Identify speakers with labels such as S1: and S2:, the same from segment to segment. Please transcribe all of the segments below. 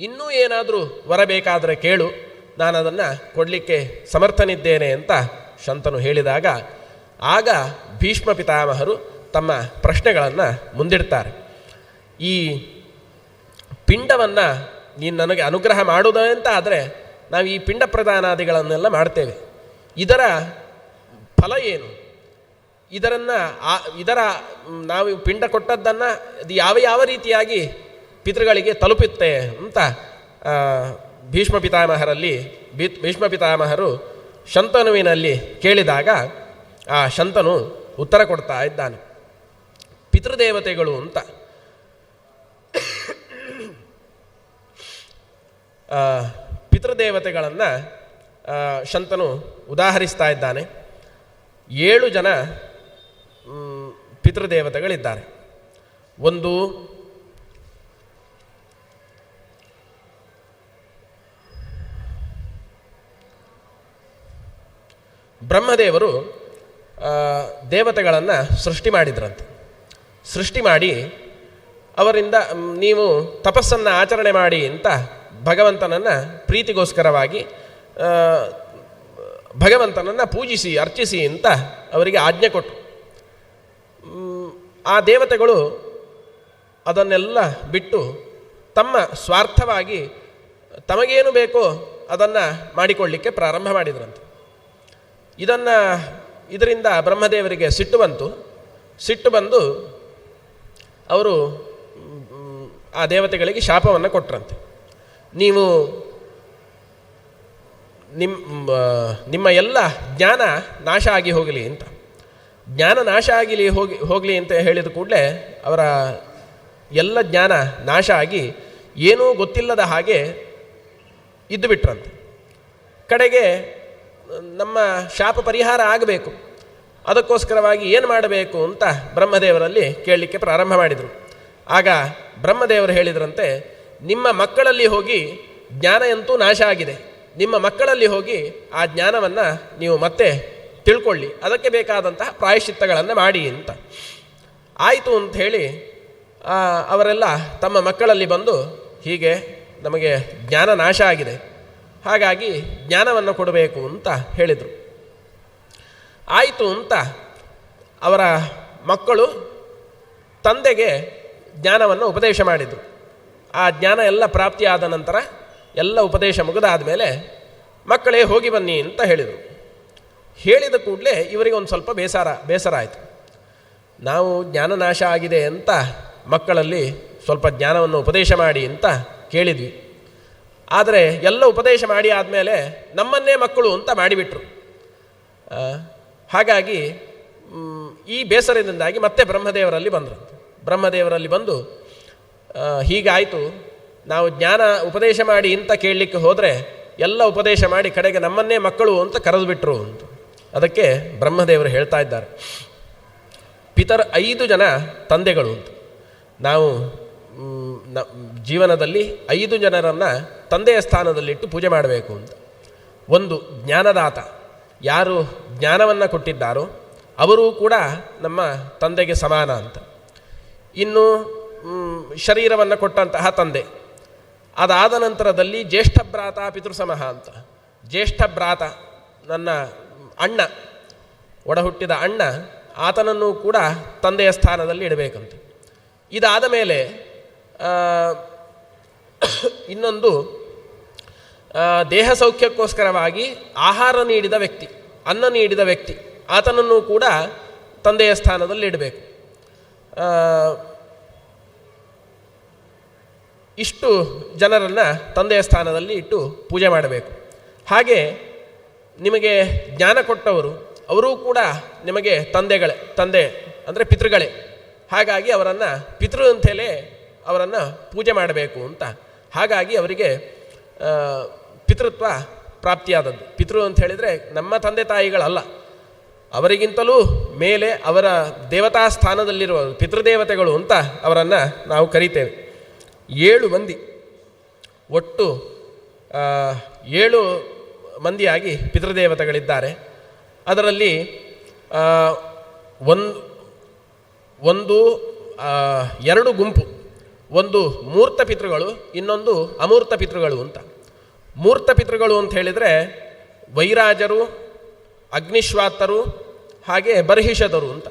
S1: ಇನ್ನೂ ಏನಾದರೂ ಬರಬೇಕಾದರೆ ಕೇಳು. ನಾನು ಅದನ್ನು ಕೊಡಲಿಕ್ಕೆ ಸಮರ್ಥನಿದ್ದೇನೆ ಅಂತ ಶಂತನು ಹೇಳಿದಾಗ, ಆಗ ಭೀಷ್ಮ ಪಿತಾಮಹರು ತಮ್ಮ ಪ್ರಶ್ನೆಗಳನ್ನು ಮುಂದಿಡ್ತಾರೆ. ಈ ಪಿಂಡವನ್ನು ನೀನು ನನಗೆ ಅನುಗ್ರಹ ಮಾಡುವುದು ಅಂತ ಆದರೆ ನಾವು ಈ ಪಿಂಡ ಪ್ರದಾನಾದಿಗಳನ್ನೆಲ್ಲ ಮಾಡ್ತೇವೆ. ಇದರ ಫಲ ಏನು? ಇದರನ್ನು ಆ, ಇದರ, ನಾವು ಪಿಂಡ ಕೊಟ್ಟದ್ದನ್ನು ಅದು ಯಾವ ಯಾವ ರೀತಿಯಾಗಿ ಪಿತೃಗಳಿಗೆ ತಲುಪುತ್ತೆ ಅಂತ ಭೀಷ್ಮ ಪಿತಾಮಹರಲ್ಲಿ ಭೀಷ್ಮ ಪಿತಾಮಹರು ಶಂತನುವಿನಲ್ಲಿ ಕೇಳಿದಾಗ ಆ ಶಂತನು ಉತ್ತರ ಕೊಡ್ತಾ ಇದ್ದಾನೆ. ಪಿತೃದೇವತೆಗಳು ಅಂತ. ಪಿತೃದೇವತೆಗಳನ್ನು ಶಂತನು ಉದಾಹರಿಸ್ತಾ ಇದ್ದಾನೆ. ಏಳು ಜನ ಪಿತೃದೇವತೆಗಳಿದ್ದಾರೆ. ಒಂದು ಬ್ರಹ್ಮದೇವರು ದೇವತೆಗಳನ್ನು ಸೃಷ್ಟಿ ಮಾಡಿದ್ರಂತೆ. ಸೃಷ್ಟಿ ಮಾಡಿ ಅವರಿಂದ ನೀವು ತಪಸ್ಸನ್ನು ಆಚರಣೆ ಮಾಡಿ ಅಂತ ಭಗವಂತನನ್ನು ಪ್ರೀತಿಗೋಸ್ಕರವಾಗಿ ಭಗವಂತನನ್ನು ಪೂಜಿಸಿ, ಅರ್ಚಿಸಿ ಅಂತ ಅವರಿಗೆ ಆಜ್ಞೆ ಕೊಟ್ಟು ಆ ದೇವತೆಗಳು ಅದನ್ನೆಲ್ಲ ಬಿಟ್ಟು ತಮ್ಮ ಸ್ವಾರ್ಥವಾಗಿ ತಮಗೇನು ಬೇಕೋ ಅದನ್ನು ಮಾಡಿಕೊಳ್ಳಿಕ್ಕೆ ಪ್ರಾರಂಭ ಮಾಡಿದ್ರಂತೆ. ಇದನ್ನು ಇದರಿಂದ ಬ್ರಹ್ಮದೇವರಿಗೆ ಸಿಟ್ಟು ಬಂತು. ಸಿಟ್ಟು ಬಂದು ಅವರು, ಆ ದೇವತೆಗಳಿಗೆ ಶಾಪವನ್ನು ಕೊಟ್ರಂತೆ. ನೀವು ನಿಮ್ಮ ನಿಮ್ಮ ಎಲ್ಲ ಜ್ಞಾನ ನಾಶ ಆಗಿ ಹೋಗಲಿ ಅಂತ. ಜ್ಞಾನ ನಾಶ ಆಗಲಿ ಹೋಗಿ, ಹೋಗಲಿ ಅಂತ ಹೇಳಿದ ಕೂಡಲೇ ಅವರ ಎಲ್ಲ ಜ್ಞಾನ ನಾಶ ಆಗಿ ಏನೂ ಗೊತ್ತಿಲ್ಲದ ಹಾಗೆ ಇದ್ದು ಬಿಟ್ರಂತೆ ಕಡೆಗೆ ನಮ್ಮ ಶಾಪ ಪರಿಹಾರ ಆಗಬೇಕು. ಅದಕ್ಕೋಸ್ಕರವಾಗಿ ಏನು ಮಾಡಬೇಕು ಅಂತ ಬ್ರಹ್ಮದೇವರಲ್ಲಿ ಕೇಳಲಿಕ್ಕೆ ಪ್ರಾರಂಭ ಮಾಡಿದರು. ಆಗ ಬ್ರಹ್ಮದೇವರು ಹೇಳಿದ್ರಂತೆ, ನಿಮ್ಮ ಮಕ್ಕಳಲ್ಲಿ ಹೋಗಿ ಜ್ಞಾನ ಅಂತೂ ನಾಶ ಆಗಿದೆ. ನಿಮ್ಮ ಮಕ್ಕಳಲ್ಲಿ ಹೋಗಿ ಆ ಜ್ಞಾನವನ್ನು ನೀವು ಮತ್ತೆ ತಿಳ್ಕೊಳ್ಳಿ. ಅದಕ್ಕೆ ಬೇಕಾದಂತಹ ಪ್ರಾಯಶ್ಚಿತ್ತಗಳನ್ನು ಮಾಡಿ ಅಂತ. ಆಯಿತು ಅಂತ ಹೇಳಿ ಅವರೆಲ್ಲ ತಮ್ಮ ಮಕ್ಕಳಲ್ಲಿ ಬಂದು ಹೀಗೆ ನಮಗೆ ಜ್ಞಾನ ನಾಶ ಆಗಿದೆ. ಹಾಗಾಗಿ ಜ್ಞಾನವನ್ನು ಕೊಡಬೇಕು ಅಂತ ಹೇಳಿದರು. ಆಯಿತು ಅಂತ ಅವರ ಮಕ್ಕಳು ತಂದೆಗೆ ಜ್ಞಾನವನ್ನು ಉಪದೇಶ ಮಾಡಿದರು. ಆ ಜ್ಞಾನ ಎಲ್ಲ ಪ್ರಾಪ್ತಿಯಾದ ನಂತರ ಎಲ್ಲ ಉಪದೇಶ ಮುಗಿದಾದ ಮೇಲೆ ಮಕ್ಕಳೇ ಹೋಗಿ ಬನ್ನಿ ಅಂತ ಹೇಳಿದರು. ಹೇಳಿದ ಕೂಡಲೇ ಇವರಿಗೆ ಒಂದು ಸ್ವಲ್ಪ ಬೇಸರ ಬೇಸರ ಆಯಿತು. ನಾವು ಜ್ಞಾನನಾಶ ಆಗಿದೆ ಅಂತ ಮಕ್ಕಳಲ್ಲಿ ಸ್ವಲ್ಪ ಜ್ಞಾನವನ್ನು ಉಪದೇಶ ಮಾಡಿ ಅಂತ ಕೇಳಿದ್ವಿ. ಆದರೆ ಎಲ್ಲ ಉಪದೇಶ ಮಾಡಿ ಆದಮೇಲೆ ನಮ್ಮನ್ನೇ ಮಕ್ಕಳು ಅಂತ ಮಾಡಿಬಿಟ್ರು. ಹಾಗಾಗಿ ಈ ಬೇಸರದಿಂದಾಗಿ ಮತ್ತೆ ಬ್ರಹ್ಮದೇವರಲ್ಲಿ ಬಂದರು ಬ್ರಹ್ಮದೇವರಲ್ಲಿ ಬಂದು ಹೀಗಾಯಿತು. ನಾವು ಜ್ಞಾನ ಉಪದೇಶ ಮಾಡಿ ಅಂತ ಕೇಳಲಿಕ್ಕೆ ಹೋದರೆ ಎಲ್ಲ ಉಪದೇಶ ಮಾಡಿ ಕಡೆಗೆ ನಮ್ಮನ್ನೇ ಮಕ್ಕಳು ಅಂತ ಕರೆದುಬಿಟ್ರು ಅಂತ. ಅದಕ್ಕೆ ಬ್ರಹ್ಮದೇವರು ಹೇಳ್ತಾ ಇದ್ದಾರೆ. ಪಿತರ ಐದು ಜನ ತಂದೆಗಳು ಅಂತ. ನಾವು ನ ಜೀವನದಲ್ಲಿ ಐದು ಜನರನ್ನು ತಂದೆಯ ಸ್ಥಾನದಲ್ಲಿಟ್ಟು ಪೂಜೆ ಮಾಡಬೇಕು ಅಂತ. ಒಂದು ಜ್ಞಾನದಾತ. ಯಾರು ಜ್ಞಾನವನ್ನು ಕೊಟ್ಟಿದ್ದಾರೋ ಅವರೂ ಕೂಡ ನಮ್ಮ ತಂದೆಗೆ ಸಮಾನ ಅಂತ. ಇನ್ನು ಶರೀರವನ್ನು ಕೊಟ್ಟಂತಹ ತಂದೆ. ಅದಾದ ನಂತರದಲ್ಲಿ ಜ್ಯೇಷ್ಠ ಭ್ರಾತ ಪಿತೃಸಮಹ ಅಂತ. ಜ್ಯೇಷ್ಠ ಭ್ರಾತ ನನ್ನ ಅಣ್ಣ, ಒಡಹುಟ್ಟಿದ ಅಣ್ಣ, ಆತನನ್ನು ಕೂಡ ತಂದೆಯ ಸ್ಥಾನದಲ್ಲಿ ಇಡಬೇಕಂತ. ಇದಾದ ಮೇಲೆ ಇನ್ನೊಂದು ದೇಹ ಸೌಖ್ಯಕ್ಕೋಸ್ಕರವಾಗಿ ಆಹಾರ ನೀಡಿದ ವ್ಯಕ್ತಿ, ಅನ್ನ ನೀಡಿದ ವ್ಯಕ್ತಿ, ಆತನನ್ನು ಕೂಡ ತಂದೆಯ ಸ್ಥಾನದಲ್ಲಿ ಇಡಬೇಕು. ಇಷ್ಟು ಜನರನ್ನು ತಂದೆಯ ಸ್ಥಾನದಲ್ಲಿ ಇಟ್ಟು ಪೂಜೆ ಮಾಡಬೇಕು. ಹಾಗೆ ನಿಮಗೆ ಜ್ಞಾನ ಕೊಟ್ಟವರು, ಅವರೂ ಕೂಡ ನಿಮಗೆ ತಂದೆಗಳೇ, ತಂದೆ, ಅಂದರೆ ಪಿತೃಗಳೇ. ಹಾಗಾಗಿ ಅವರನ್ನು ಪಿತೃ ಅಂಥೇಳಿ ಅವರನ್ನು ಪೂಜೆ ಮಾಡಬೇಕು ಅಂತ. ಹಾಗಾಗಿ ಅವರಿಗೆ ಪಿತೃತ್ವ ಪ್ರಾಪ್ತಿಯಾದದ್ದು. ಪಿತೃ ಅಂತ ಹೇಳಿದರೆ ನಮ್ಮ ತಂದೆ ತಾಯಿಗಳಲ್ಲ. ಅವರಿಗಿಂತಲೂ ಮೇಲೆ ಅವರ ದೇವತಾ ಸ್ಥಾನದಲ್ಲಿರುವ ಪಿತೃದೇವತೆಗಳು ಅಂತ ಅವರನ್ನು ನಾವು ಕರಿತೇವೆ. ಏಳು ಮಂದಿ, ಒಟ್ಟು ಏಳು ಮಂದಿಯಾಗಿ ಪಿತೃದೇವತೆಗಳಿದ್ದಾರೆ. ಅದರಲ್ಲಿ ಒಂದು ಒಂದು ಎರಡು ಗುಂಪು. ಒಂದು ಮೂರ್ತ ಪಿತೃಗಳು, ಇನ್ನೊಂದು ಅಮೂರ್ತ ಪಿತೃಗಳು ಅಂತ. ಮೂರ್ತ ಪಿತೃಗಳು ಅಂತ ಹೇಳಿದರೆ ವೈರಾಜರು, ಅಗ್ನಿಶ್ವಾತರು, ಹಾಗೆ ಬರ್ಹಿಷದರು ಅಂತ.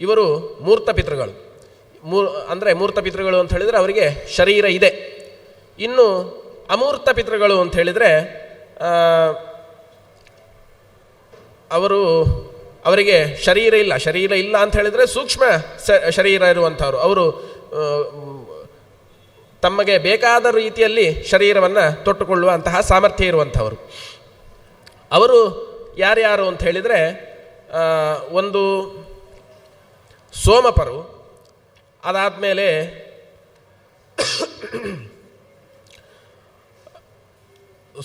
S1: ಇವರು ಮೂರ್ತ ಪಿತೃಗಳು. ಮೂ, ಅಂದರೆ ಮೂರ್ತ ಪಿತೃಗಳು ಅಂತ ಹೇಳಿದರೆ ಅವರಿಗೆ ಶರೀರ ಇದೆ. ಇನ್ನು ಅಮೂರ್ತ ಪಿತೃಗಳು ಅಂತ ಹೇಳಿದರೆ ಅವರು, ಅವರಿಗೆ ಶರೀರ ಇಲ್ಲ. ಶರೀರ ಇಲ್ಲ ಅಂತ ಹೇಳಿದರೆ ಸೂಕ್ಷ್ಮ ಶರೀರ ಇರುವಂಥವ್ರು. ಅವರು ತಮಗೆ ಬೇಕಾದ ರೀತಿಯಲ್ಲಿ ಶರೀರವನ್ನು ತೊಟ್ಟುಕೊಳ್ಳುವಂತಹ ಸಾಮರ್ಥ್ಯ ಇರುವಂಥವರು. ಅವರು ಯಾರ್ಯಾರು ಅಂತ ಹೇಳಿದರೆ ಒಂದು ಸೋಮಪರು, ಅದಾದಮೇಲೆ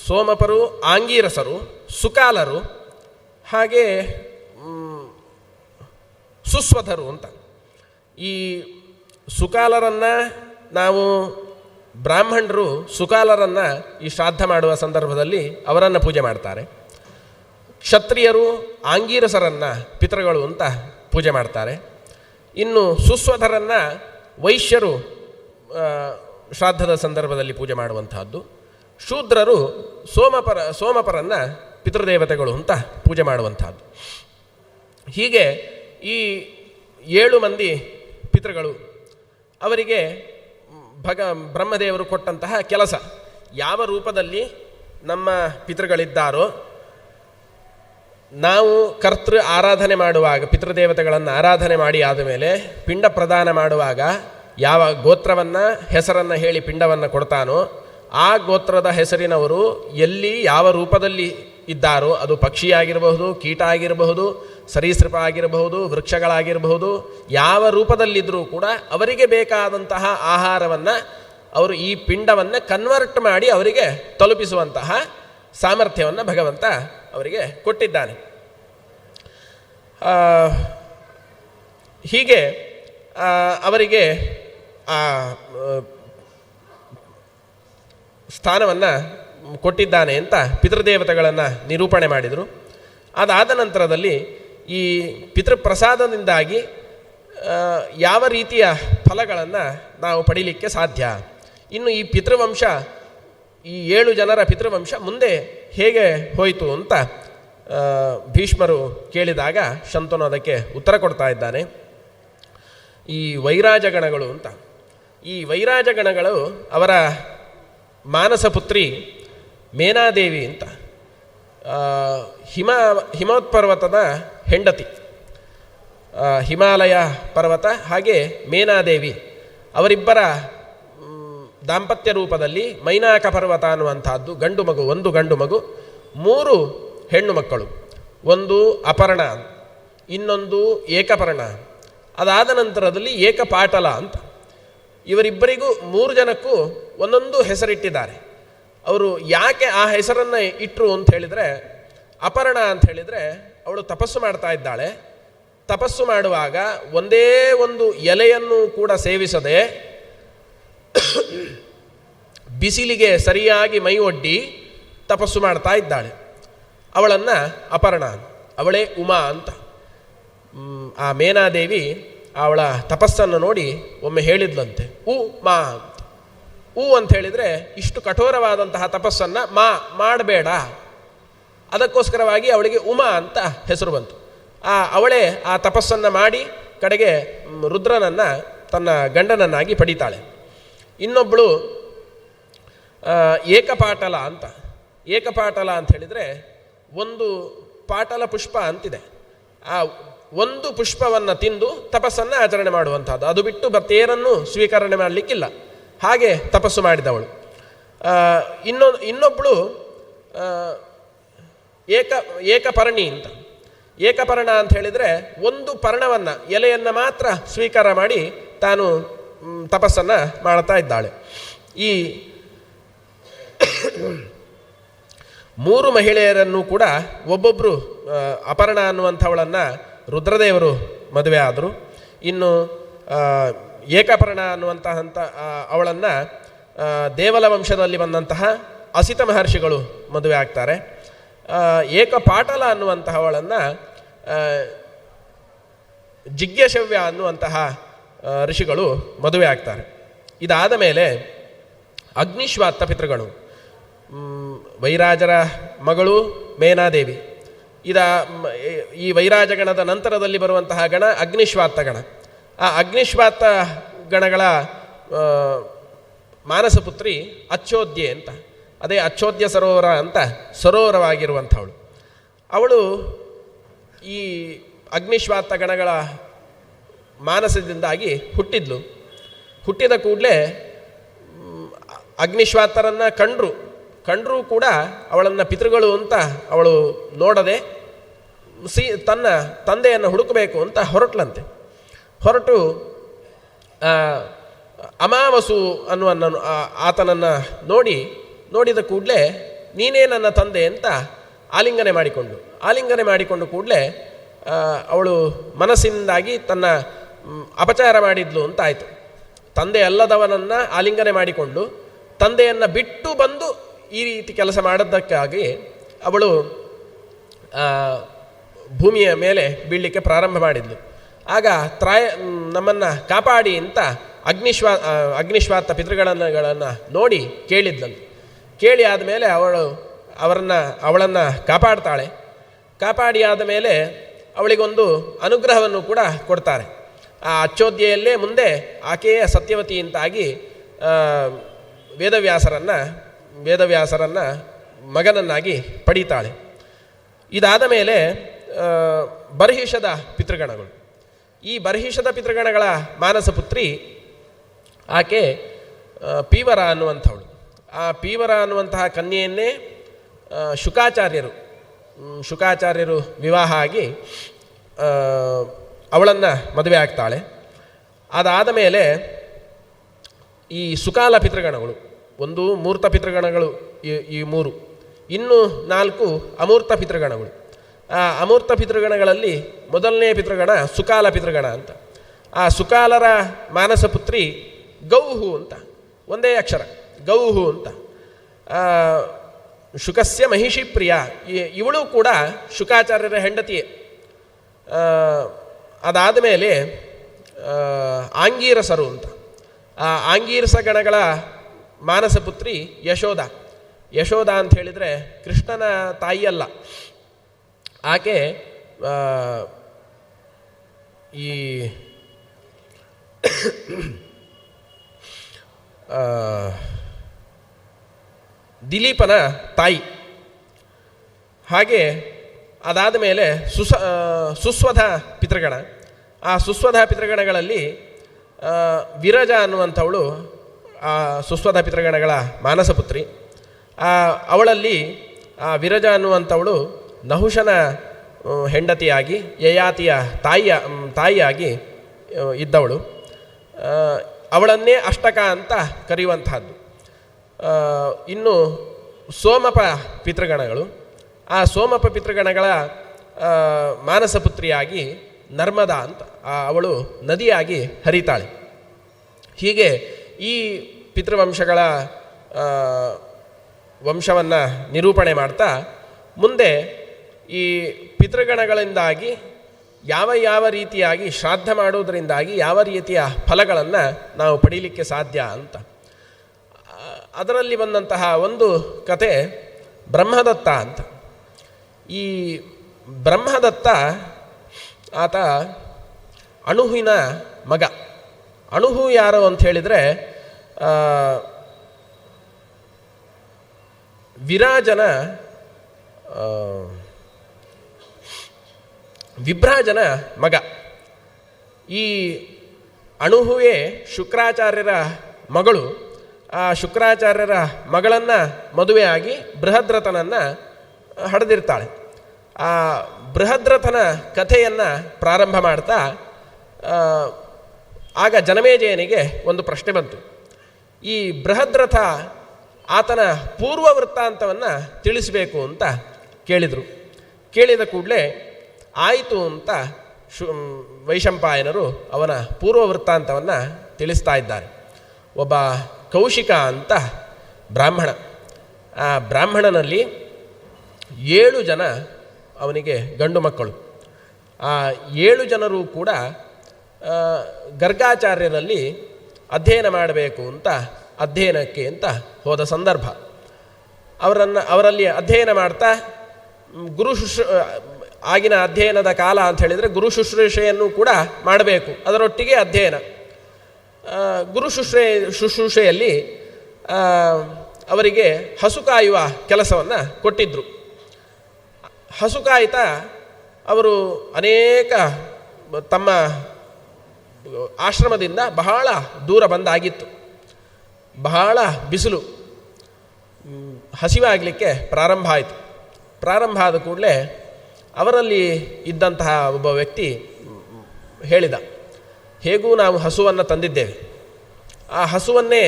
S1: ಸೋಮಪರು, ಆಂಗೀರಸರು, ಸುಕಾಲರು, ಹಾಗೆ ಸುಸ್ವಧರು ಅಂತ. ಈ ಸುಕಾಲರನ್ನು ನಾವು ಬ್ರಾಹ್ಮಣರು ಸುಕಾಲರನ್ನು ಈ ಶ್ರಾದ್ದ ಮಾಡುವ ಸಂದರ್ಭದಲ್ಲಿ ಅವರನ್ನು ಪೂಜೆ ಮಾಡ್ತಾರೆ. ಕ್ಷತ್ರಿಯರು ಆಂಗೀರಸರನ್ನು ಪಿತೃಗಳು ಅಂತ ಪೂಜೆ ಮಾಡ್ತಾರೆ. ಇನ್ನು ಸುಸ್ವಧರನ್ನು ವೈಶ್ಯರು ಶ್ರಾದ್ದದ ಸಂದರ್ಭದಲ್ಲಿ ಪೂಜೆ ಮಾಡುವಂತಹದ್ದು. ಶೂದ್ರರು ಸೋಮಪರ, ಸೋಮಪರನ್ನು ಪಿತೃದೇವತೆಗಳು ಅಂತ ಪೂಜೆ ಮಾಡುವಂತಹದ್ದು. ಹೀಗೆ ಈ ಏಳು ಮಂದಿ ಪಿತೃಗಳು ಅವರಿಗೆ ಭಗ ಬ್ರಹ್ಮದೇವರು ಕೊಟ್ಟಂತಹ ಕೆಲಸ. ಯಾವ ರೂಪದಲ್ಲಿ ನಮ್ಮ ಪಿತೃಗಳಿದ್ದಾರೋ, ನಾವು ಕರ್ತೃ ಆರಾಧನೆ ಮಾಡುವಾಗ, ಪಿತೃದೇವತೆಗಳನ್ನು ಆರಾಧನೆ ಮಾಡಿ ಆದ ಮೇಲೆ ಪಿಂಡ ಪ್ರದಾನ ಮಾಡುವಾಗ ಯಾವ ಗೋತ್ರವನ್ನು, ಹೆಸರನ್ನು ಹೇಳಿ ಪಿಂಡವನ್ನು ಕೊಡ್ತಾನೋ, ಆ ಗೋತ್ರದ ಹೆಸರಿನವರು ಎಲ್ಲಿ ಯಾವ ರೂಪದಲ್ಲಿ ಇದ್ದಾರೋ ಅದು ಪಕ್ಷಿಯಾಗಿರಬಹುದು ಕೀಟ ಆಗಿರಬಹುದು ಸರೀಸೃಪ ಆಗಿರಬಹುದು ವೃಕ್ಷಗಳಾಗಿರಬಹುದು, ಯಾವ ರೂಪದಲ್ಲಿದ್ದರೂ ಕೂಡ ಅವರಿಗೆ ಬೇಕಾದಂತಹ ಆಹಾರವನ್ನು ಅವರು ಈ ಪಿಂಡವನ್ನು ಕನ್ವರ್ಟ್ ಮಾಡಿ ಅವರಿಗೆ ತಲುಪಿಸುವಂತಹ ಸಾಮರ್ಥ್ಯವನ್ನು ಭಗವಂತ ಅವರಿಗೆ ಕೊಟ್ಟಿದ್ದಾನೆ. ಹೀಗೆ ಅವರಿಗೆ ಆ, ಸ್ಥಾನವನ್ನು ಕೊಟ್ಟಿದ್ದಾನೆ ಅಂತ ಪಿತೃದೇವತೆಗಳನ್ನು ನಿರೂಪಣೆ ಮಾಡಿದರು. ಅದಾದ ನಂತರದಲ್ಲಿ ಈ ಪಿತೃಪ್ರಸಾದದಿಂದಾಗಿ ಯಾವ ರೀತಿಯ ಫಲಗಳನ್ನು ನಾವು ಪಡೀಲಿಕ್ಕೆ ಸಾಧ್ಯ? ಇನ್ನು ಈ ಪಿತೃವಂಶ, ಈ ಏಳು ಜನರ ಪಿತೃವಂಶ ಮುಂದೆ ಹೇಗೆ ಹೋಯಿತು ಅಂತ ಭೀಷ್ಮರು ಕೇಳಿದಾಗ ಶಂತನು ಅದಕ್ಕೆ ಉತ್ತರ ಕೊಡ್ತಾ ಇದ್ದಾನೆ. ಈ ವೈರಾಜಗಣಗಳು ಅಂತ. ಈ ವೈರಾಜಗಣಗಳು ಅವರ ಮಾನಸ ಪುತ್ರಿ ಮೇನಾದೇವಿ ಅಂತ. ಹಿಮಾ ಹಿಮ, ಹಿಮೋತ್ಪರ್ವತದ ಹೆಂಡತಿ. ಹಿಮಾಲಯ ಪರ್ವತ ಹಾಗೆ ಮೇನಾದೇವಿ. ಅವರಿಬ್ಬರ ದಾಂಪತ್ಯ ರೂಪದಲ್ಲಿ ಮೈನಾಕ ಪರ್ವತ ಅನ್ನುವಂಥದ್ದು, ಗಂಡು ಮಗು, ಒಂದು ಗಂಡು ಮಗು, ಮೂರು ಹೆಣ್ಣು ಮಕ್ಕಳು. ಒಂದು ಅಪರ್ಣ, ಇನ್ನೊಂದು ಏಕಪರ್ಣ. ಅದಾದ ನಂತರದಲ್ಲಿ ಏಕಪಾಟಲ ಅಂತ. ಇವರಿಬ್ಬರಿಗೂ ಮೂರು ಜನಕ್ಕೂ ಒಂದೊಂದು ಹೆಸರಿಟ್ಟಿದ್ದಾರೆ. ಅವರು ಯಾಕೆ ಆ ಹೆಸರನ್ನು ಇಟ್ಟರು ಅಂತ ಹೇಳಿದರೆ, ಅಪರ್ಣ ಅಂತ ಹೇಳಿದರೆ ಅವಳು ತಪಸ್ಸು ಮಾಡ್ತಾ ಇದ್ದಾಳೆ. ತಪಸ್ಸು ಮಾಡುವಾಗ ಒಂದೇ ಒಂದು ಎಲೆಯನ್ನು ಕೂಡ ಸೇವಿಸದೆ ಬಿಸಿಲಿಗೆ ಸರಿಯಾಗಿ ಮೈ ಒಡ್ಡಿ ತಪಸ್ಸು ಮಾಡ್ತಾ ಇದ್ದಾಳೆ. ಅವಳನ್ನು ಅಪರ್ಣ ಅವಳೇ ಉಮಾ ಅಂತ. ಆ ಮೇನಾದೇವಿ ಅವಳ ತಪಸ್ಸನ್ನು ನೋಡಿ ಒಮ್ಮೆ ಹೇಳಿದ್ಲಂತೆ ಉ ಮಾ ಅಂತ. ಉ ಅಂತ ಹೇಳಿದರೆ ಇಷ್ಟು ಕಠೋರವಾದಂತಹ ತಪಸ್ಸನ್ನು ಮಾ, ಮಾಡಬೇಡ. ಅದಕ್ಕೋಸ್ಕರವಾಗಿ ಅವಳಿಗೆ ಉಮಾ ಅಂತ ಹೆಸರು ಬಂತು. ಆ ಅವಳೇ ಆ ತಪಸ್ಸನ್ನು ಮಾಡಿ ಕಡೆಗೆ ರುದ್ರನನ್ನು ತನ್ನ ಗಂಡನನ್ನಾಗಿ ಪಡಿತಾಳೆ. ಇನ್ನೊಬ್ಬಳು ಏಕಪಾಟಲ ಅಂತ. ಏಕಪಾಟಲ ಅಂತ ಹೇಳಿದರೆ ಒಂದು ಪಾಟಲ ಪುಷ್ಪ ಅಂತಿದೆ. ಆ ಒಂದು ಪುಷ್ಪವನ್ನು ತಿಂದು ತಪಸ್ಸನ್ನು ಆಚರಣೆ ಮಾಡುವಂಥದ್ದು ಅದು ಬಿಟ್ಟು ಮತ್ತೇನನ್ನು ಸ್ವೀಕರಣೆ ಮಾಡಲಿಕ್ಕಿಲ್ಲ. ಹಾಗೆ ತಪಸ್ಸು ಮಾಡಿದವಳು. ಇನ್ನೊ ಇನ್ನೊಬ್ಬಳು ಏಕ, ಏಕಪರ್ಣಿ ಅಂತ. ಏಕಪರ್ಣ ಅಂತ ಹೇಳಿದರೆ ಒಂದು ಪರ್ಣವನ್ನು, ಎಲೆಯನ್ನು ಮಾತ್ರ ಸ್ವೀಕಾರ ಮಾಡಿ ತಾನು ತಪಸ್ಸನ್ನು ಮಾಡ್ತಾ ಇದ್ದಾಳೆ. ಈ ಮೂರು ಮಹಿಳೆಯರನ್ನು ಕೂಡ ಒಬ್ಬೊಬ್ಬರು ಅಪರ್ಣ ಅನ್ನುವಂಥವಳನ್ನು ರುದ್ರದೇವರು ಮದುವೆ ಆದರು. ಇನ್ನು ಏಕಪರ್ಣ ಅನ್ನುವಂತಹ ಅವಳನ್ನು ದೇವಲ ವಂಶದಲ್ಲಿ ಬಂದಂತಹ ಅಸಿತ ಮಹರ್ಷಿಗಳು ಮದುವೆ ಆಗ್ತಾರೆ. ಏಕಪಾಟಲ ಅನ್ನುವಂತಹ ಅನ್ನುವಂತಹವಳನ್ನು ಜಿಜ್ಞಶವ್ಯ ಅನ್ನುವಂತಹ ಋಷಿಗಳು ಮದುವೆ ಆಗ್ತಾರೆ. ಇದಾದ ಮೇಲೆ ಅಗ್ನಿಶ್ವಾತ್ತ ಪಿತೃಗಳು ವೈರಾಜರ ಮಗಳು ಮೇನಾದೇವಿ. ಇದ ಈ ವೈರಾಜಗಣದ ನಂತರದಲ್ಲಿ ಬರುವಂತಹ ಗಣ ಅಗ್ನಿಶ್ವಾತ್ತ ಗಣ. ಆ ಅಗ್ನಿಶ್ವಾತ ಗಣಗಳ ಮಾನಸ ಮಾನಸಪುತ್ರಿ ಅಚ್ಚೋದ್ಯೆ ಅಂತ. ಅದೇ ಅಚ್ಚೋದ್ಯ ಸರೋವರ ಅಂತ ಸರೋವರವಾಗಿರುವಂಥವಳು. ಅವಳು ಈ ಅಗ್ನಿಶ್ವಾತ ಗಣಗಳ ಮಾನಸದಿಂದಾಗಿ ಹುಟ್ಟಿದ್ಲು. ಹುಟ್ಟಿದ ಕೂಡಲೇ ಅಗ್ನಿಶ್ವಾತರನ್ನು ಕಂಡ್ರು. ಕಂಡರೂ ಕೂಡ ಅವಳನ್ನು ಪಿತೃಗಳು ಅಂತ ಅವಳು ನೋಡದೆ, ಸಿ, ತನ್ನ ತಂದೆಯನ್ನು ಹುಡುಕಬೇಕು ಅಂತ ಹೊರಟ್ಲಂತೆ. ಹೊರಟು ಅಮಾವಸು ಅನ್ನುವ ಆತನನ್ನು ನೋಡಿ, ನೋಡಿದ ಕೂಡಲೇ, ನೀನೇ ನನ್ನ ತಂದೆ ಅಂತ ಆಲಿಂಗನೆ ಮಾಡಿಕೊಂಡು ಆಲಿಂಗನೆ ಮಾಡಿಕೊಂಡು ಕೂಡಲೇ ಅವಳು ಮನಸ್ಸಿನಿಂದಾಗಿ ತನ್ನ ಅಪಚಾರ ಮಾಡಿದ್ಲು ಅಂತ ಆಯಿತು. ತಂದೆ ಅಲ್ಲದವನನ್ನು ಆಲಿಂಗನೆ ಮಾಡಿಕೊಂಡು, ತಂದೆಯನ್ನು ಬಿಟ್ಟು ಬಂದು ಈ ರೀತಿ ಕೆಲಸ ಮಾಡಿದ್ದಕ್ಕಾಗಿ ಅವಳು ಭೂಮಿಯ ಮೇಲೆ ಬೀಳಲಿಕ್ಕೆ ಪ್ರಾರಂಭ ಮಾಡಿದ್ಲು. ಆಗ ತ್ರಾಯ ನಮ್ಮನ್ನು ಕಾಪಾಡಿ ಅಂತ ಅಗ್ನಿಶ್ವಾ ಅಗ್ನಿಶ್ವಾತ ಪಿತೃಗಳನ್ನಗಳನ್ನು ನೋಡಿ ಕೇಳಿದ್ಲಂತೆ. ಕೇಳಿ ಆದಮೇಲೆ ಅವಳು ಅವರನ್ನು ಅವಳನ್ನು ಕಾಪಾಡ್ತಾಳೆ. ಕಾಪಾಡಿ ಆದ ಮೇಲೆ ಅವಳಿಗೊಂದು ಅನುಗ್ರಹವನ್ನು ಕೂಡ ಕೊಡ್ತಾರೆ. ಆ ಅಚ್ಚೋದ್ಯೆಯಲ್ಲೇ ಮುಂದೆ ಆಕೆಯ ಸತ್ಯವತಿ ಅಂತಾಗಿ ಆ, ವೇದವ್ಯಾಸರನ್ನು ವೇದವ್ಯಾಸರನ್ನು ಮಗನನ್ನಾಗಿ ಪಡೀತಾಳೆ. ಇದಾದ ಮೇಲೆ ಬರ್ಹಿಷದ ಪಿತೃಗಣಗಳು. ಈ ಬರ್ಹಿಷದ ಪಿತೃಗಣಗಳ ಮಾನಸ ಪುತ್ರಿ ಆಕೆ ಪೀವರ ಅನ್ನುವಂಥವಳು. ಆ ಪೀವರ ಅನ್ನುವಂತಹ ಕನ್ಯೆಯನ್ನೇ ಶುಕಾಚಾರ್ಯರು ಶುಕಾಚಾರ್ಯರು ವಿವಾಹ ಆಗಿ ಅವಳನ್ನು ಮದುವೆ ಆಗ್ತಾಳೆ. ಅದಾದ ಮೇಲೆ ಈ ಸುಕಾಲ ಪಿತೃಗಣಗಳು, ಒಂದು ಮೂರ್ತ ಪಿತೃಗಣಗಳು ಈ ಈ ಮೂರು, ಇನ್ನು ನಾಲ್ಕು ಅಮೂರ್ತ ಪಿತೃಗಣಗಳು. ಆ ಅಮೂರ್ತ ಪಿತೃಗಣಗಳಲ್ಲಿ ಮೊದಲನೇ ಪಿತೃಗಣ ಸುಕಾಲ ಪಿತೃಗಣ ಅಂತ. ಆ ಸುಕಾಲರ ಮಾನಸ ಪುತ್ರಿ ಗೌಹು ಅಂತ. ಒಂದೇ ಅಕ್ಷರ, ಗೌಹು ಅಂತ. ಶುಕಸ್ಯ ಮಹಿಷಿ ಪ್ರಿಯ ಇವಳು ಕೂಡ ಶುಕಾಚಾರ್ಯರ ಹೆಂಡತಿಯೇ. ಅದಾದ ಮೇಲೆ ಆಂಗೀರಸರು ಅಂತ. ಆ ಆಂಗೀರಸ ಗಣಗಳ ಮಾನಸ ಪುತ್ರಿ ಯಶೋಧ ಯಶೋಧ ಅಂತ ಹೇಳಿದರೆ ಕೃಷ್ಣನ ತಾಯಿಯಲ್ಲ. ಆಕೆ ಈ ದಿಲೀಪನ ತಾಯಿ. ಹಾಗೆ ಅದಾದ ಮೇಲೆ ಸುಸ ಸುಸ್ವಧ ಪಿತೃಗಣ. ಆ ಸುಸ್ವಧ ಪಿತೃಗಣಗಳಲ್ಲಿ ವಿರಜ ಅನ್ನುವಂಥವಳು ಆ ಸುಸ್ವಧ ಪಿತೃಗಣಗಳ ಮಾನಸಪುತ್ರಿ. ಆ, ಅವಳಲ್ಲಿ ಆ ವಿರಜ ಅನ್ನುವಂಥವಳು ನಹುಷನ ಆ, ಹೆಂಡತಿಯಾಗಿ ಯಯಾತಿಯ ತಾಯಿಯ ತಾಯಿಯಾಗಿ ಇದ್ದವಳು. ಅವಳನ್ನೇ ಅಷ್ಟಕ ಅಂತ ಕರೆಯುವಂತಹದ್ದು. ಇನ್ನು ಸೋಮಪ ಪಿತೃಗಣಗಳು. ಆ ಸೋಮಪ ಪಿತೃಗಣಗಳ ಮಾನಸಪುತ್ರಿಯಾಗಿ ನರ್ಮದಾ ಅಂತ ಅವಳು ನದಿಯಾಗಿ ಹರಿತಾಳೆ. ಹೀಗೆ ಈ ಪಿತೃವಂಶಗಳ ವಂಶವನ್ನು ನಿರೂಪಣೆ ಮಾಡ್ತಾ ಮುಂದೆ ಈ ಪಿತೃಗಣಗಳಿಂದಾಗಿ, ಯಾವ ಯಾವ ರೀತಿಯಾಗಿ ಶ್ರಾದ್ದ ಮಾಡುವುದರಿಂದಾಗಿ ಯಾವ ರೀತಿಯ ಫಲಗಳನ್ನು ನಾವು ಪಡೀಲಿಕ್ಕೆ ಸಾಧ್ಯ ಅಂತ. ಅದರಲ್ಲಿ ಬಂದಂತಹ ಒಂದು ಕತೆ ಬ್ರಹ್ಮದತ್ತ ಅಂತ. ಈ ಬ್ರಹ್ಮದತ್ತ ಆತ ಅಣುಹಿನ ಮಗ. ಅಣುಹು ಯಾರು ಅಂತ ಹೇಳಿದರೆ ವಿರಾಜನ ವಿಭ್ರಾಜನ ಮಗ. ಈ ಅಣುಹುವೇ ಶುಕ್ರಾಚಾರ್ಯರ ಮಗಳು, ಆ ಶುಕ್ರಾಚಾರ್ಯರ ಮಗಳನ್ನು ಮದುವೆಯಾಗಿ ಬೃಹದ್ರಥನನ್ನು ಹಡೆದಿರ್ತಾಳೆ. ಆ ಬೃಹದ್ರಥನ ಕಥೆಯನ್ನು ಪ್ರಾರಂಭ ಮಾಡ್ತಾ ಆಗ ಜನಮೇಜಯನಿಗೆ ಒಂದು ಪ್ರಶ್ನೆ ಬಂತು. ಈ ಬೃಹದ್ರಥ ಆತನ ಪೂರ್ವ ವೃತ್ತಾಂತವನ್ನು ತಿಳಿಸಬೇಕು ಅಂತ ಕೇಳಿದರು. ಕೇಳಿದ ಕೂಡಲೇ ಆಯಿತು ಅಂತ ಶು ವೈಶಂಪಾಯನರು ಅವನ ಪೂರ್ವ ವೃತ್ತಾಂತವನ್ನು ತಿಳಿಸ್ತಾ ಇದ್ದಾರೆ. ಒಬ್ಬ ಕೌಶಿಕ ಅಂತ ಬ್ರಾಹ್ಮಣ. ಆ ಬ್ರಾಹ್ಮಣನಲ್ಲಿ ಏಳು ಜನ ಅವನಿಗೆ ಗಂಡು ಮಕ್ಕಳು. ಆ ಏಳು ಜನರು ಕೂಡ ಗರ್ಗಾಚಾರ್ಯರಲ್ಲಿ ಅಧ್ಯಯನ ಮಾಡಬೇಕು ಅಂತ, ಅಧ್ಯಯನಕ್ಕೆ ಅಂತ ಹೋದ ಸಂದರ್ಭ. ಅವರನ್ನು, ಅವರಲ್ಲಿ ಅಧ್ಯಯನ ಮಾಡ್ತಾ, ಗುರು ಶುಶ್ರೂ ಆಗಿನ ಅಧ್ಯಯನದ ಕಾಲ ಅಂತ ಹೇಳಿದರೆ ಗುರು ಶುಶ್ರೂಷೆಯನ್ನು ಕೂಡ ಮಾಡಬೇಕು. ಅದರೊಟ್ಟಿಗೆ ಅಧ್ಯಯನ. ಗುರು ಶುಶ್ರೇ, ಶುಶ್ರೂಷೆಯಲ್ಲಿ ಅವರಿಗೆ ಹಸು ಕಾಯುವ ಕೆಲಸವನ್ನು ಕೊಟ್ಟಿದ್ದರು ಹಸು ಕಾಯ್ತಾ ಅವರು ಅನೇಕ ತಮ್ಮ ಆಶ್ರಮದಿಂದ ಬಹಳ ದೂರ ಬಂದಾಗಿತ್ತು. ಬಹಳ ಬಿಸಿಲು, ಹಸಿವಾಗಲಿಕ್ಕೆ ಪ್ರಾರಂಭ ಆಯಿತು. ಪ್ರಾರಂಭ ಆದ ಕೂಡಲೇ ಅವರಲ್ಲಿ ಇದ್ದಂತಹ ಒಬ್ಬ ವ್ಯಕ್ತಿ ಹೇಳಿದ, ಹೇಗೂ ನಾವು ಹಸುವನ್ನು ತಂದಿದ್ದೇವೆ. ಆ ಹಸುವನ್ನೇ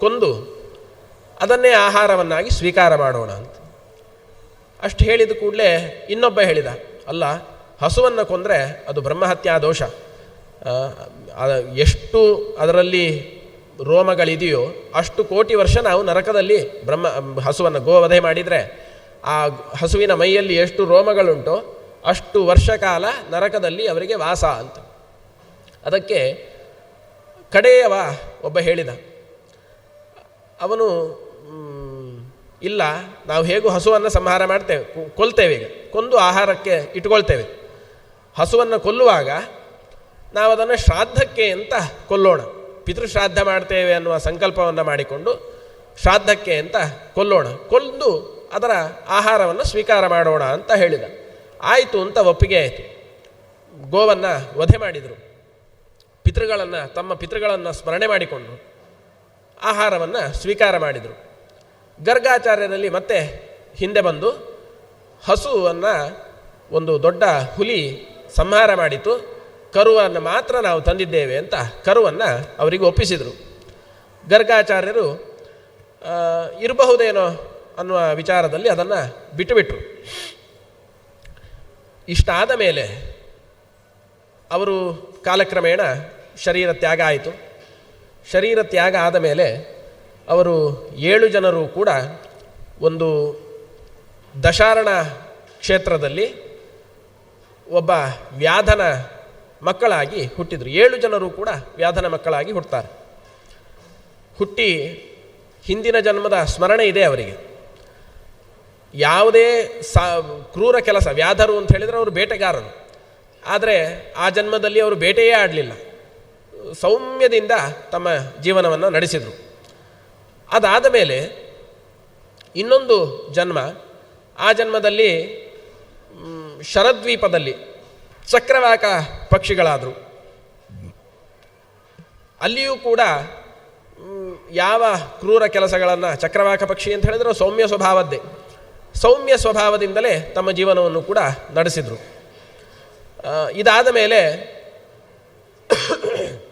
S1: ಕೊಂದು ಅದನ್ನೇ ಆಹಾರವನ್ನಾಗಿ ಸ್ವೀಕಾರ ಮಾಡೋಣ ಅಂತ. ಅಷ್ಟು ಹೇಳಿದ ಕೂಡಲೇ ಇನ್ನೊಬ್ಬ ಹೇಳಿದ, ಅಲ್ಲ, ಹಸುವನ್ನು ಕೊಂದರೆ ಅದು ಬ್ರಹ್ಮಹತ್ಯಾ ದೋಷ. ಎಷ್ಟು ಅದರಲ್ಲಿ ರೋಮಗಳಿದೆಯೋ ಅಷ್ಟು ಕೋಟಿ ವರ್ಷ ನಾವು ನರಕದಲ್ಲಿ ಬ್ರಹ್ಮ, ಹಸುವನ್ನು ಗೋವಧೆ ಮಾಡಿದರೆ ಆ ಹಸುವಿನ ಮೈಯಲ್ಲಿ ಎಷ್ಟು ರೋಮಗಳುಂಟೋ ಅಷ್ಟು ವರ್ಷ ಕಾಲ ನರಕದಲ್ಲಿ ಅವರಿಗೆ ವಾಸ ಅಂತ. ಅದಕ್ಕೆ ಕಡೆಯವ ಒಬ್ಬ ಹೇಳಿದ, ಅವನು ಇಲ್ಲ, ನಾವು ಹೇಗೂ ಹಸುವನ್ನು ಸಂಹಾರ ಮಾಡ್ತೇವೆ ಕೊಲ್ತೇವೆ ಈಗ, ಕೊಂದು ಆಹಾರಕ್ಕೆ ಇಟ್ಕೊಳ್ತೇವೆ. ಹಸುವನ್ನು ಕೊಲ್ಲುವಾಗ ನಾವು ಅದನ್ನು ಶ್ರಾದ್ದಕ್ಕೆ ಅಂತ ಕೊಲ್ಲೋಣ, ಪಿತೃಶ್ರಾದ್ದ ಮಾಡ್ತೇವೆ ಅನ್ನುವ ಸಂಕಲ್ಪವನ್ನು ಮಾಡಿಕೊಂಡು ಶ್ರಾದ್ದಕ್ಕೆ ಅಂತ ಕೊಲ್ಲೋಣ. ಕೊಲ್ದು ಅದರ ಆಹಾರವನ್ನು ಸ್ವೀಕಾರ ಮಾಡೋಣ ಅಂತ ಹೇಳಿದ. ಆಯಿತು ಅಂತ ಒಪ್ಪಿಗೆ ಆಯಿತು. ಗೋವನ್ನು ವಧೆ ಮಾಡಿದರು. ಪಿತೃಗಳನ್ನು, ತಮ್ಮ ಪಿತೃಗಳನ್ನು ಸ್ಮರಣೆ ಮಾಡಿಕೊಂಡು ಆಹಾರವನ್ನು ಸ್ವೀಕಾರ ಮಾಡಿದರು. ಗರ್ಗಾಚಾರ್ಯರಲ್ಲಿ ಮತ್ತೆ ಹಿಂದೆ ಬಂದು ಹಸುವನ್ನು ಒಂದು ದೊಡ್ಡ ಹುಲಿ ಸಂಹಾರ ಮಾಡಿತು. ಕರುವನ್ನು ಮಾತ್ರ ನಾವು ತಂದಿದ್ದೇವೆ ಅಂತ ಕರುವನ್ನು ಅವರಿಗೆ ಒಪ್ಪಿಸಿದರು. ಗರ್ಗಾಚಾರ್ಯರು ಇರಬಹುದೇನೋ ಅನ್ನುವ ವಿಚಾರದಲ್ಲಿ ಅದನ್ನು ಬಿಟ್ಟುಬಿಟ್ರು. ಇಷ್ಟಾದ ಮೇಲೆ ಅವರು ಕಾಲಕ್ರಮೇಣ ಶರೀರ ತ್ಯಾಗ ಆಯಿತು. ಶರೀರ ತ್ಯಾಗ ಆದ ಮೇಲೆ ಅವರು ಏಳು ಜನರು ಕೂಡ ಒಂದು ದಶಾರಣ ಕ್ಷೇತ್ರದಲ್ಲಿ ಒಬ್ಬ ವ್ಯಾಧನ ಮಕ್ಕಳಾಗಿ ಹುಟ್ಟಿದರು. ಏಳು ಜನರು ಕೂಡ ವ್ಯಾಧನ ಮಕ್ಕಳಾಗಿ ಹುಟ್ಟುತ್ತಾರೆ ಹುಟ್ಟಿ ಹಿಂದಿನ ಜನ್ಮದ ಸ್ಮರಣೆ ಇದೆ ಅವರಿಗೆ. ಯಾವುದೇ ಸ, ಕ್ರೂರ ಕೆಲಸ, ವ್ಯಾಧರು ಅಂತ ಹೇಳಿದರೆ ಅವರು ಬೇಟೆಗಾರರು. ಆದರೆ ಆ ಜನ್ಮದಲ್ಲಿ ಅವರು ಬೇಟೆಯೇ ಆಡಲಿಲ್ಲ. ಸೌಮ್ಯದಿಂದ ತಮ್ಮ ಜೀವನವನ್ನು ನಡೆಸಿದರು. ಅದಾದ ಮೇಲೆ ಇನ್ನೊಂದು ಜನ್ಮ, ಆ ಜನ್ಮದಲ್ಲಿ ಶರದ್ವೀಪದಲ್ಲಿ ಚಕ್ರವಾಕ ಪಕ್ಷಿಗಳಾದರು. ಅಲ್ಲಿಯೂ ಕೂಡ ಯಾವ ಕ್ರೂರ ಕೆಲಸಗಳನ್ನು, ಚಕ್ರವಾಕ ಪಕ್ಷಿ ಅಂತ ಹೇಳಿದ್ರೆ ಸೌಮ್ಯ ಸ್ವಭಾವದ್ದೇ. ಸೌಮ್ಯ ಸ್ವಭಾವದಿಂದಲೇ ತಮ್ಮ ಜೀವನವನ್ನು ಕೂಡ ನಡೆಸಿದರು. ಇದಾದ ಮೇಲೆ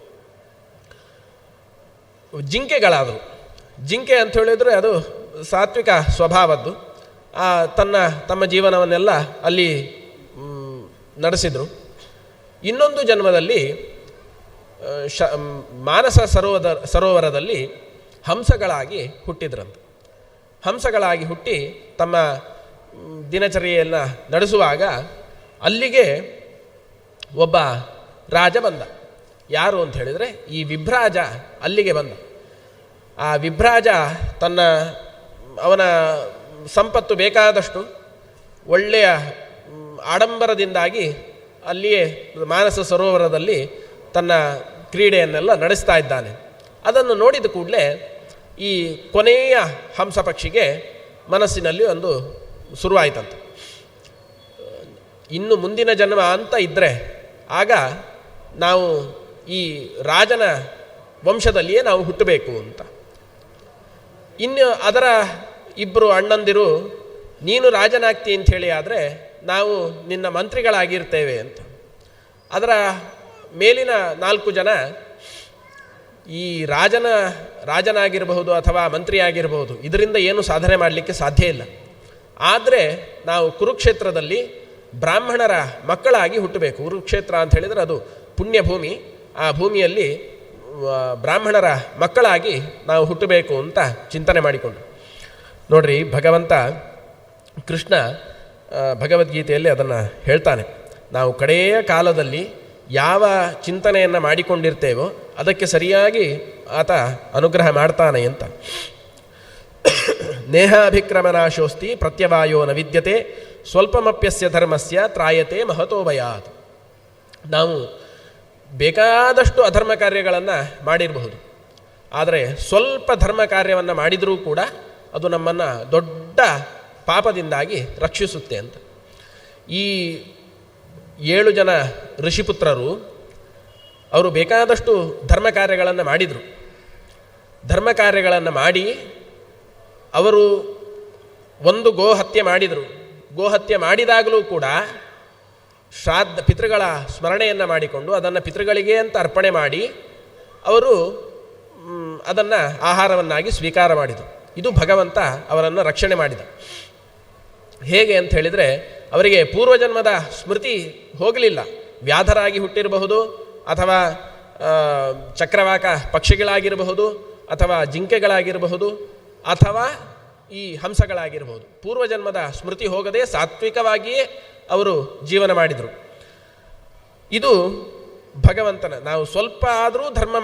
S1: ಜಿಂಕೆಗಳಾದವು ಜಿಂಕೆ ಅಂತ ಹೇಳಿದರೆ ಅದು ಸಾತ್ವಿಕ ಸ್ವಭಾವದ್ದು. ಆ, ತನ್ನ ತಮ್ಮ ಜೀವನವನ್ನೆಲ್ಲ ಅಲ್ಲಿ ನಡೆಸಿದರು. ಇನ್ನೊಂದು ಜನ್ಮದಲ್ಲಿ ಶ ಮಾನಸ ಸರೋವರ ಸರೋವರದಲ್ಲಿ ಹಂಸಗಳಾಗಿ ಹುಟ್ಟಿದ್ರಂತೆ. ಹಂಸಗಳಾಗಿ ಹುಟ್ಟಿ ತಮ್ಮ ದಿನಚರಿಯನ್ನು ನಡೆಸುವಾಗ ಅಲ್ಲಿಗೆ ಒಬ್ಬ ರಾಜ ಬಂದ. ಯಾರು ಅಂತ ಹೇಳಿದರೆ ಈ ವಿಭ್ರಾಜ ಅಲ್ಲಿಗೆ ಬಂದ. ಆ ವಿಭ್ರಾಜ ತನ್ನ ಅವನ ಸಂಪತ್ತು ಬೇಕಾದಷ್ಟು ಒಳ್ಳೆಯ ಆಡಂಬರದಿಂದಾಗಿ ಅಲ್ಲಿಯೇ ಮಾನಸ ಸರೋವರದಲ್ಲಿ ತನ್ನ ಕ್ರೀಡೆಯನ್ನೆಲ್ಲ ನಡೆಸ್ತಾ ಇದ್ದಾನೆ. ಅದನ್ನು ನೋಡಿದ ಕೂಡಲೇ ಈ ಕೊನೆಯ ಹಂಸ ಪಕ್ಷಿಗೆ ಮನಸ್ಸಿನಲ್ಲಿ ಒಂದು ಶುರುವಾಯಿತಂತೆ. ಇನ್ನು ಮುಂದಿನ ಜನ್ಮ ಅಂತ ಇದ್ದರೆ ಆಗ ನಾವು ಈ ರಾಜನ ವಂಶದಲ್ಲಿಯೇ ನಾವು ಹುಟ್ಟಬೇಕು ಅಂತ. ಇನ್ನು ಅದರ ಇಬ್ಬರು ಅಣ್ಣಂದಿರು, ನೀನು ರಾಜನಾಗ್ತಿ ಅಂಥೇಳಿ ಆದರೆ ನಾವು ನಿನ್ನ ಮಂತ್ರಿಗಳಾಗಿರ್ತೇವೆ ಅಂತ. ಅದರ ಮೇಲಿನ ನಾಲ್ಕು ಜನ ಈ ರಾಜನ, ರಾಜನಾಗಿರಬಹುದು ಅಥವಾ ಮಂತ್ರಿ ಆಗಿರಬಹುದು ಇದರಿಂದ ಏನು ಸಾಧನೆ ಮಾಡಲಿಕ್ಕೆ ಸಾಧ್ಯ ಇಲ್ಲ. ಆದರೆ ನಾವು ಕುರುಕ್ಷೇತ್ರದಲ್ಲಿ ಬ್ರಾಹ್ಮಣರ ಮಕ್ಕಳಾಗಿ ಹುಟ್ಟಬೇಕು. ಕುರುಕ್ಷೇತ್ರ ಅಂತ ಹೇಳಿದರೆ ಅದು ಪುಣ್ಯಭೂಮಿ. ಆ ಭೂಮಿಯಲ್ಲಿ ಬ್ರಾಹ್ಮಣರ ಮಕ್ಕಳಾಗಿ ನಾವು ಹುಟ್ಟಬೇಕು ಅಂತ ಚಿಂತನೆ ಮಾಡಿಕೊಂಡು. ನೋಡ್ರಿ, ಭಗವಂತ ಕೃಷ್ಣ ಭಗವದ್ಗೀತೆಯಲ್ಲಿ ಅದನ್ನು ಹೇಳ್ತಾನೆ. ನಾವು ಕಡೆಯ ಕಾಲದಲ್ಲಿ ಯಾವ ಚಿಂತನೆಯನ್ನು ಮಾಡಿಕೊಂಡಿರ್ತೇವೋ ಅದಕ್ಕೆ ಸರಿಯಾಗಿ ಆತ ಅನುಗ್ರಹ ಮಾಡ್ತಾನೆ ಅಂತ. ನೇಹಾಭಿಕ್ರಮನಾಶೋಸ್ತಿ ಪ್ರತ್ಯವಾಯೋ ನ ವಿದ್ಯತೆ ಸ್ವಲ್ಪಮಪ್ಯಸ್ಯ ಧರ್ಮಸ್ಯ ತ್ರಾಯತೆ ಮಹತೋ ಭಯಾತ್ ನಾವು ಬೇಕಾದಷ್ಟು ಅಧರ್ಮ ಕಾರ್ಯಗಳನ್ನು ಮಾಡಿರಬಹುದು. ಆದರೆ ಸ್ವಲ್ಪ ಧರ್ಮ ಕಾರ್ಯವನ್ನು ಮಾಡಿದರೂ ಕೂಡ ಅದು ನಮ್ಮನ್ನು ದೊಡ್ಡ ಪಾಪದಿಂದಾಗಿ ರಕ್ಷಿಸುತ್ತೆ ಅಂತ. ಈ ಏಳು ಜನ ಋಷಿಪುತ್ರರು ಅವರು ಬೇಕಾದಷ್ಟು ಧರ್ಮ ಕಾರ್ಯಗಳನ್ನು ಮಾಡಿದರು. ಧರ್ಮ ಕಾರ್ಯಗಳನ್ನು ಮಾಡಿ ಅವರು ಒಂದು ಗೋ ಹತ್ಯೆ ಮಾಡಿದರು. ಗೋ ಹತ್ಯೆ ಮಾಡಿದಾಗಲೂ ಕೂಡ ಶ್ರಾದ್ದ ಪಿತೃಗಳ ಸ್ಮರಣೆಯನ್ನು ಮಾಡಿಕೊಂಡು ಅದನ್ನು ಪಿತೃಗಳಿಗೆ ಅಂತ ಅರ್ಪಣೆ ಮಾಡಿ ಅವರು ಅದನ್ನು ಆಹಾರವನ್ನಾಗಿ ಸ್ವೀಕಾರ ಮಾಡಿದರು. ಇದು ಭಗವಂತ ಅವರನ್ನು ರಕ್ಷಣೆ ಮಾಡಿದ. ಹೇಗೆ ಅಂತ ಹೇಳಿದರೆ ಅವರಿಗೆ ಪೂರ್ವಜನ್ಮದ ಸ್ಮೃತಿ ಹೋಗಲಿಲ್ಲ. ವ್ಯಾಧರಾಗಿ ಹುಟ್ಟಿರಬಹುದು ಅಥವಾ ಚಕ್ರವಾಕ ಪಕ್ಷಿಗಳಾಗಿರಬಹುದು ಅಥವಾ ಜಿಂಕೆಗಳಾಗಿರಬಹುದು ಅಥವಾ ಈ ಹಂಸಗಳಾಗಿರಬಹುದು. ಪೂರ್ವಜನ್ಮದ ಸ್ಮೃತಿ ಹೋಗದೆ ಸಾತ್ವಿಕವಾಗಿಯೇ ಅವರು ಜೀವನ ಮಾಡಿದರು. ಇದು ಭಗವಂತನ, ನಾವು ಸ್ವಲ್ಪ ಆದರೂ ಧರ್ಮ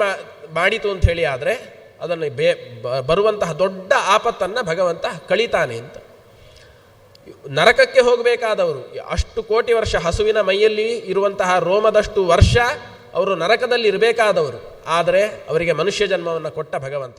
S1: ಮಾಡಿತು ಅಂತ ಹೇಳಿ ಆದರೆ ಅದನ್ನು ಬ- ಬರುವಂತಹ ದೊಡ್ಡ ಆಪತ್ತನ್ನು ಭಗವಂತ ಕಳೀತಾನೆ ಅಂತ. ನರಕಕ್ಕೆ ಹೋಗಬೇಕಾದವರು, ಅಷ್ಟು ಕೋಟಿ ವರ್ಷ ಹಸುವಿನ ಮೈಯಲ್ಲಿ ಇರುವಂತಹ ರೋಮದಷ್ಟು ವರ್ಷ ಅವರು ನರಕದಲ್ಲಿ ಇರಬೇಕಾದವರು ಆದರೆ ಅವರಿಗೆ ಮನುಷ್ಯ ಜನ್ಮವನ್ನು ಕೊಟ್ಟ ಭಗವಂತ.